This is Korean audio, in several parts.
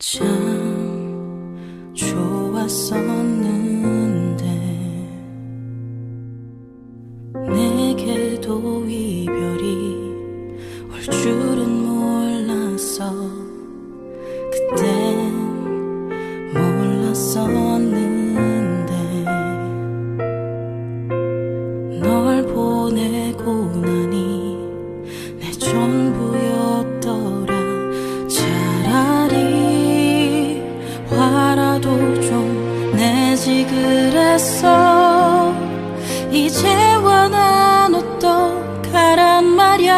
참 좋았었는데 내게도 이별이 올 줄은 몰랐어 그땐 몰랐었는데 널 보내고 나니 이제와 난 어떡하란 말야.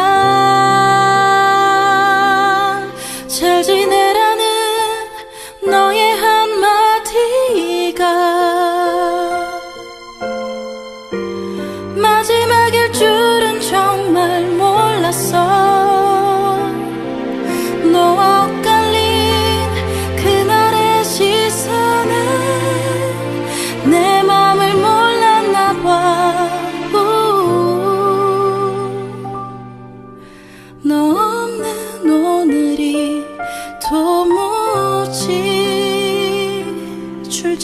잘 지내라는 너의 한마디가 마지막일 줄은 정말 몰랐어.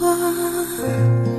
我